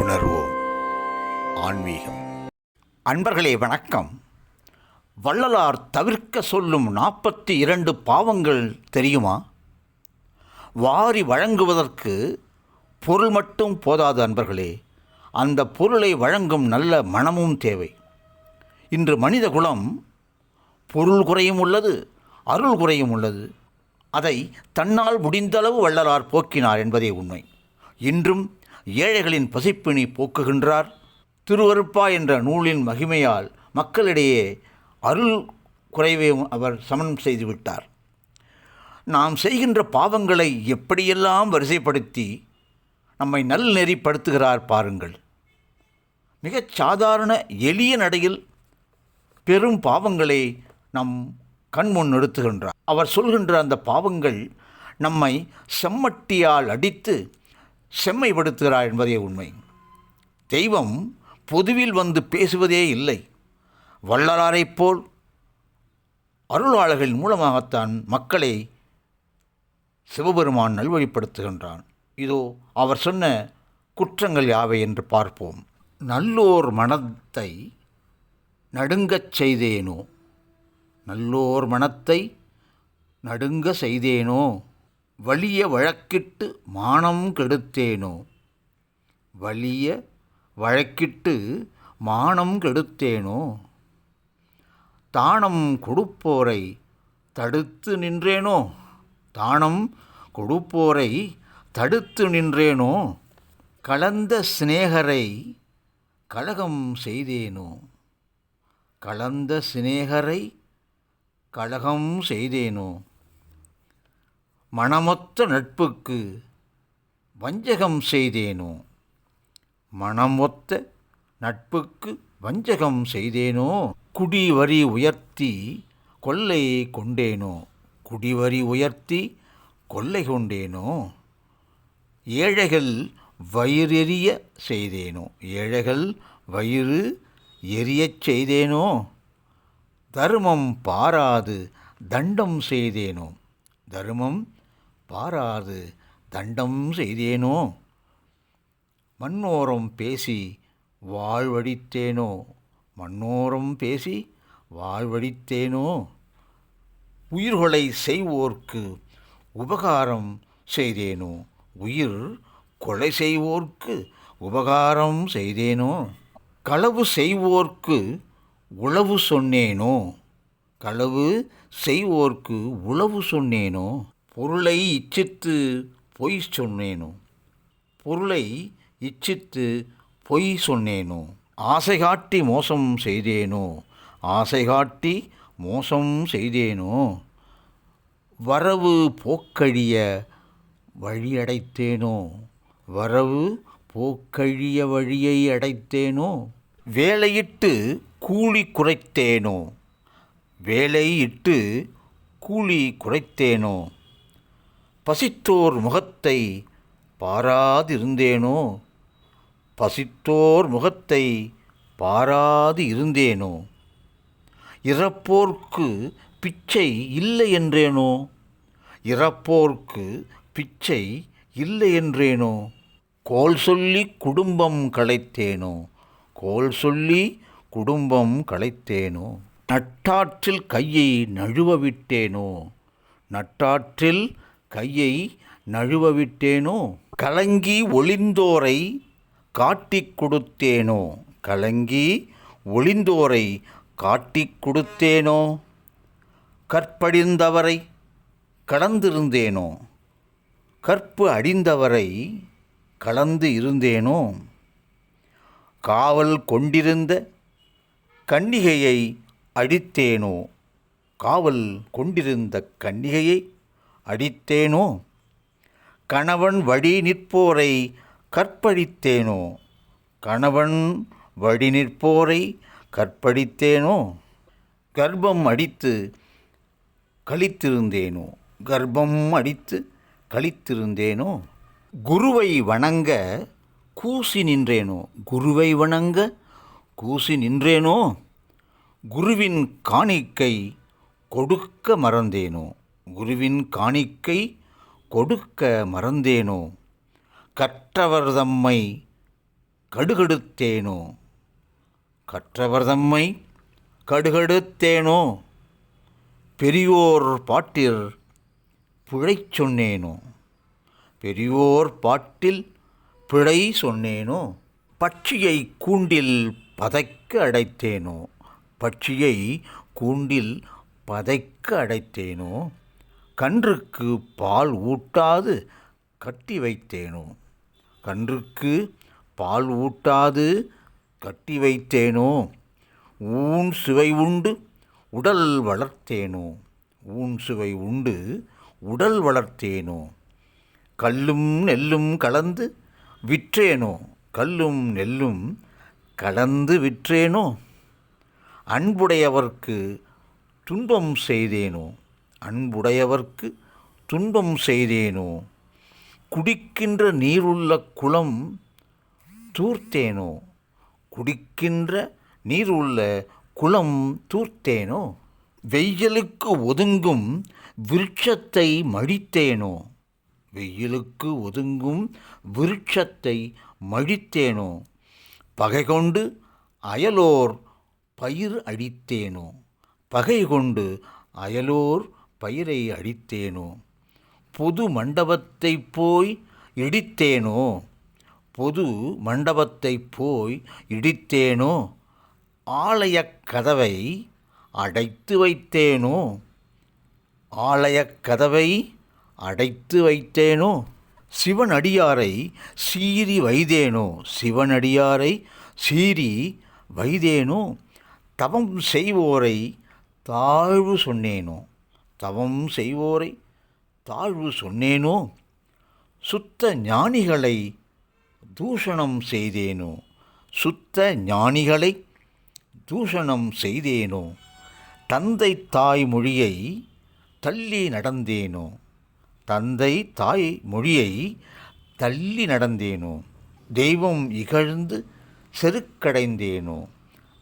உணர்வோம். ஆன்மீகம். அன்பர்களே வணக்கம். வள்ளலார் தவிர்க்க சொல்லும் நாற்பத்தி இரண்டு பாவங்கள் தெரியுமா? வாரி வழங்குவதற்கு பொருள் மட்டும் போதாது அன்பர்களே. அந்த பொருளை வழங்கும் நல்ல மனமும் தேவை. இன்று மனித குலம் பொருள் குறையும் உள்ளது அருள் குறையும் உள்ளது. அதை தன்னால் முடிந்தளவு வள்ளலார் போக்கினார் என்பதே உண்மை. இன்றும் ஏழைகளின் பசிப்பினி போக்குகின்றார். திருவருப்பா என்ற நூலின் மகிமையால் மக்களிடையே அருள் குறைவை அவர் சமன் செய்துவிட்டார். நாம் செய்கின்ற பாவங்களை எப்படியெல்லாம் வரிசைப்படுத்தி நம்மை நல் நெறிப்படுத்துகிறார் பாருங்கள். மிகச் சாதாரண எளிய நடையில் பெரும் பாவங்களை நம் கண்முன் நிறுத்துகின்றார். அவர் சொல்கின்ற அந்த பாவங்கள் நம்மை செம்மட்டியால் அடித்து செம்மைப்படுத்துகிறார் என்பதே உண்மை. தெய்வம் பொதுவில் வந்து பேசுவதே இல்லை. வள்ளலாரைப் போல் அருளாளர்கள் மூலமாகத்தான் மக்களை சிவபெருமான் நல்வழிப்படுத்துகின்றான். இதோ அவர் சொன்ன குற்றங்கள் யாவை என்று பார்ப்போம். நல்லோர் மனத்தை நடுங்கச் செய்தேனோ? நல்லோர் மனத்தை நடுங்க செய்தேனோ? வலிய வழக்கிட்டு மானம் கெடுத்தேனோ? வலிய வழக்கிட்டு மானம் கெடுத்தேனோ? தானம் கொடுப்போரை தடுத்து நின்றேனோ? தானம் கொடுப்போரை தடுத்து நின்றேனோ? கலந்த சிநேகரை கலகம் செய்தேனோ? கலந்த சிநேகரை கலகம் செய்தேனோ? மனமொத்த நட்புக்கு வஞ்சகம் செய்தேனோ? மனமொத்த நட்புக்கு வஞ்சகம் செய்தேனோ? குடிவரி உயர்த்தி கொள்ளை கொண்டேனோ? குடிவரி உயர்த்தி கொள்ளை கொண்டேனோ? ஏழைகள் வயிறெறிய செய்தேனோ? ஏழைகள் வயிறு எரியச் செய்தேனோ? தர்மம் பாராது தண்டம் செய்தேனோ? தருமம் பாராது தண்டம் செய்தேனோ? மண்ணோரம் பேசி வாழ்வழித்தேனோ மண்ணோரம் பேசி வாழ்வழித்தேனோ உயிர்கொலை செய்வோர்க்கு உபகாரம் செய்தேனோ? உயிர் கொலை செய்வோர்க்கு உபகாரம் செய்தேனோ? களவு செய்வோர்க்கு உளவு சொன்னேனோ? களவு செய்வோர்க்கு உளவு சொன்னேனோ? பொருளை இச்சித்து பொய் சொன்னேனோ? பொருளை இச்சித்து பொய் சொன்னேனோ? ஆசை காட்டி மோசம் செய்தேனோ? ஆசை காட்டி மோசம் செய்தேனோ? வரவு போக்கழிய வழியடைத்தேனோ? வரவு போக்கழிய வழியை அடைத்தேனோ? வேலையிட்டு கூலி குறைத்தேனோ? வேலையிட்டு கூலி குறைத்தேனோ? பசித்தோர் முகத்தை பாராதிருந்தேனோ? பசித்தோர் முகத்தை பாராது இருந்தேனோ இறப்போர்க்கு பிச்சை இல்லை என்றேனோ? இறப்போர்க்கு பிச்சை இல்லை என்றேனோ? கோல் சொல்லி குடும்பம் களைத்தேனோ? கோல் சொல்லி குடும்பம் களைத்தேனோ? நட்டாற்றில் கையை நழுவ விட்டேனோ? நட்டாற்றில் கையை நழுவவிட்டேனோ? கலங்கி ஒளிந்தோரை காட்டிக் கொடுத்தேனோ? கலங்கி ஒளிந்தோரை காட்டிக் கொடுத்தேனோ? கற்படிந்தவரை கடந்திருந்தேனோ? கற்பு அடிந்தவரை கலந்து இருந்தேனோ? காவல் கொண்டிருந்த கன்னிகையை அடித்தேனோ? காவல் கொண்டிருந்த கன்னிகையை அடித்தேனோ? கணவன் வழி நிற்போரை கற்பழித்தேனோ? கணவன் வழி நிற்போரை கற்பழித்தேனோ? கர்ப்பம் அடித்து கழித்திருந்தேனோ? கர்ப்பம் அடித்து கழித்திருந்தேனோ? குருவை வணங்க கூசி நின்றேனோ? குருவை வணங்க கூசி நின்றேனோ? குருவின் காணிக்கை கொடுக்க மறந்தேனோ? குருவின் காணிக்கை கொடுக்க மறந்தேனோ? கற்றவர் தம்மை கற்றவர்தம்மை கற்றவர் தம்மை கடுகடுத்தேனோ? பெரியோர் பாட்டில் பிழை சொன்னேனோ? பெரியோர் பாட்டில் பிழை சொன்னேனோ? பட்சியை கூண்டில் பதைக்க அடைத்தேனோ? பட்சியை கூண்டில் பதைக்க அடைத்தேனோ? கன்றுக்கு பால் ஊட்டாது கட்டி வைத்தேனோ? கன்றுக்கு பால் ஊட்டாது கட்டி வைத்தேனோ? ஊன் சுவை உண்டு உடல் வளர்த்தேனோ? ஊன் சுவை உண்டு உடல் வளர்த்தேனோ? கல்லும் நெல்லும் கலந்து விற்றேனோ? கல்லும் நெல்லும் கலந்து விற்றேனோ? அன்புடையவர்க்கு துன்பம் செய்தேனோ? அன்புடையவர்க்கு துன்பம் செய்தேனோ? குடிக்கின்ற நீருள்ள குளம் தூர்த்தேனோ? குடிக்கின்ற நீருள்ள குளம் தூர்த்தேனோ? வெயிலுக்கு ஒதுங்கும் விருட்சத்தை மழித்தேனோ வெயிலுக்கு ஒதுங்கும் விருட்சத்தை மழித்தேனோ பகை கொண்டு அயலோர் பயிர் அடித்தேனோ? பகை கொண்டு அயலோர் பயிரை அடித்தேனோ? பொது மண்டபத்தை போய் இடித்தேனோ? பொது மண்டபத்தை போய் இடித்தேனோ? ஆலயக் கதவை அடைத்து வைத்தேனோ? ஆலயக் கதவை அடைத்து வைத்தேனோ? சிவனடியாரை சீறி வைதேனோ? சிவனடியாரை சீறி வைதேனோ? தவம் செய்வோரை தாழ்வு சொன்னேனோ? தவம் செய்வோரை தாழ்வு சொன்னேனோ? சுத்த ஞானிகளை தூஷணம் செய்தேனோ? சுத்த ஞானிகளை தூஷணம் செய்தேனோ? தந்தை தாய் மொழியை தள்ளி நடந்தேனோ? தந்தை தாய் மொழியை தள்ளி நடந்தேனோ? தெய்வம் இகழ்ந்து செருக்கடைந்தேனோ?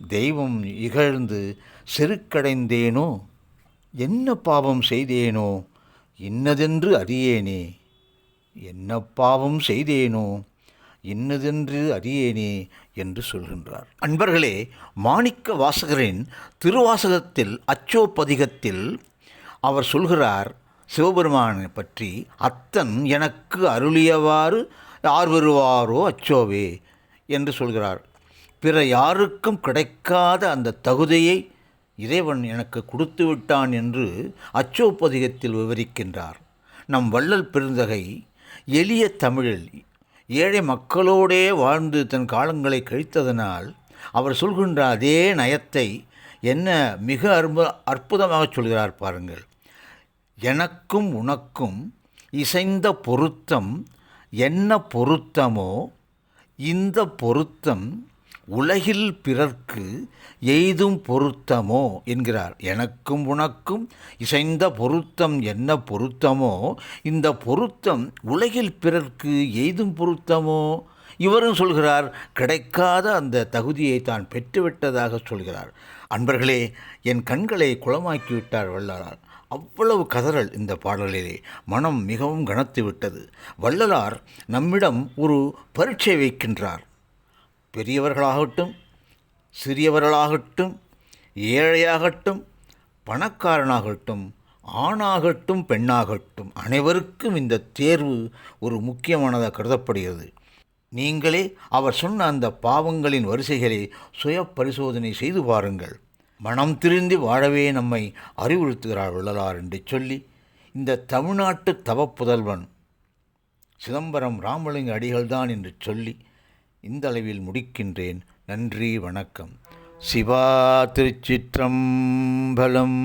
தெய்வம் இகழ்ந்து செருக்கடைந்தேனோ? என்ன பாவம் செய்தேனோ இன்னதென்று அறியேனே. என்ன பாவம் செய்தேனோ இன்னதென்று அறியேனே என்று சொல்கின்றார். அன்பர்களே மாணிக்க வாசகரின் திருவாசகத்தில் அச்சோ பதிகத்தில் அவர் சொல்கிறார் சிவபெருமானை பற்றி அத்தன் எனக்கு அருளியவாறு யார் வருவாரோ அச்சோவே என்று சொல்கிறார். பிற யாருக்கும் கிடைக்காத அந்த தகுதியை இறைவன் எனக்கு கொடுத்து விட்டான் என்று அச்சோப்பதிகத்தில் விவரிக்கின்றார். நம் வள்ளல் பெருந்தகை எளிய தமிழில் ஏழை மக்களோடே வாழ்ந்து தன் காலங்களை கழித்ததனால் அவர் சொல்கின்ற அதே நயத்தை என்ன மிக அற்பு அற்புதமாக சொல்கிறார் பாருங்கள். எனக்கும் உனக்கும் இசைந்த பொருத்தம் என்ன பொருத்தமோ இந்த பொருத்தம் உலகில் பிறர்க்கு எய்தும் பொருத்தமோ என்கிறார். எனக்கும் உனக்கும் இசைந்த பொருத்தம் என்ன பொருத்தமோ இந்த பொருத்தம் உலகில் பிறர்க்கு எய்தும் பொருத்தமோ? இவரும் சொல்கிறார் கிடைக்காத அந்த தகுதியை தான் பெற்றுவிட்டதாக சொல்கிறார். அன்பர்களே என் கண்களை குளமாக்கிவிட்டார் வள்ளலார். அவ்வளவு கதறல் இந்த பாடலிலே. மனம் மிகவும் கனத்து விட்டது வள்ளலார் நம்மிடம் ஒரு பரீட்சை வைக்கின்றார். பெரியவர்களாகட்டும் சிறியவர்களாகட்டும் ஏழையாகட்டும் பணக்காரனாகட்டும் ஆணாகட்டும் பெண்ணாகட்டும் அனைவருக்கும் இந்த தேர்வு ஒரு முக்கியமானதாக கருதப்படுகிறது. நீங்களே அவர் சொன்ன அந்த பாவங்களின் வரிசைகளை சுய பரிசோதனை செய்து பாருங்கள். மனம் திருந்தி வாழவே நம்மை அறிவுறுத்துகிறார் வள்ளலார் என்று சொல்லி இந்த தமிழ்நாட்டு தவப்புதல்வன் சிதம்பரம் ராமலிங்க அடிகள்தான் என்று சொல்லி இந்த அளவில் முடிக்கின்றேன். நன்றி வணக்கம். சிவா திருச்சிற்றம்பலம்.